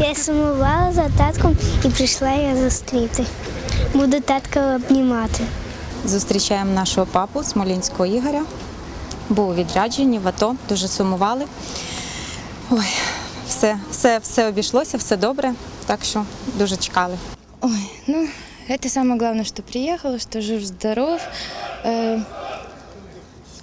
Я сумувала за татком і прийшла його зустріти. Буду татка обнімати. Зустрічаємо нашого папу Смолінського Ігоря. Був у відрядженні в АТО, дуже сумували. Ой, все, все, все обійшлося, все добре, так що дуже чекали. Ой, ну, это самое главное, что приехал, что жив-здоров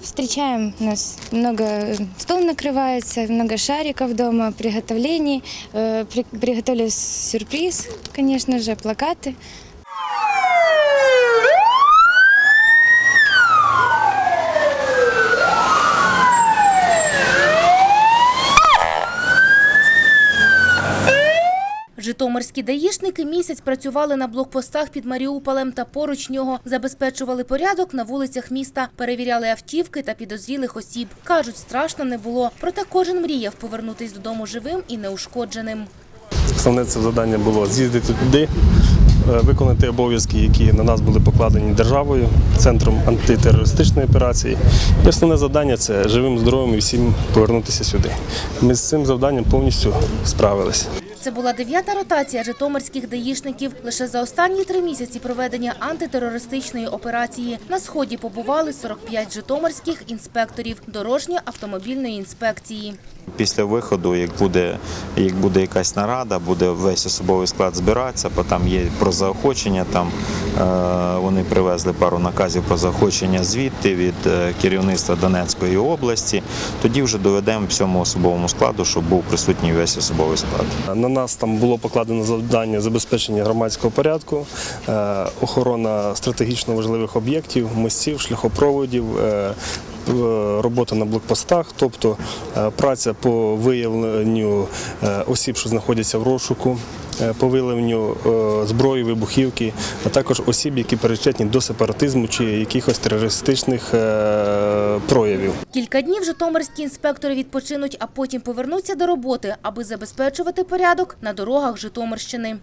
Э, Встречаем нас много, э, стол накрывается, много шариков дома, приготовлений. Э, при- Приготовили сюрприз, конечно же, плакаты. Житомирські даїшники місяць працювали на блокпостах під Маріуполем та поруч нього, забезпечували порядок на вулицях міста, перевіряли автівки та підозрілих осіб. Кажуть, страшно не було. Проте кожен мріяв повернутись додому живим і неушкодженим. Основне це завдання було з'їздити туди, е, виконати обов'язки, які на нас були покладені державою, центром антитерористичної операції. І основне завдання це живим, здоровим і всім повернутися сюди. Ми з цим завданням повністю справилися. Це була дев'ята ротація житомирських даїшників. Лише за останні три місяці проведення антитерористичної операції на сході побували 45 житомирських інспекторів дорожньо-автомобільної інспекції. Після виходу, як буде, як буде якась нарада, буде весь особовий склад збиратися, бо там є про заохочення. Там е, вони привезли пару наказів про заохочення звідти від е, керівництва Донецької області. Тоді вже доведемо всьому особовому складу, щоб був присутній весь особовий склад. На нас там було покладено завдання забезпечення громадського порядку, е, охорона стратегічно важливих об'єктів, мостів, шляхопроводів. е, е, Робота на блокпостах, тобто праця по виявленню осіб, що знаходяться в розшуку, по виявленню зброї, вибухівки, а також осіб, які перечетні до сепаратизму чи якихось терористичних е, проявів. Кілька днів житомирські інспектори відпочинуть, а потім повернуться до роботи, аби забезпечувати порядок на дорогах Житомирщини.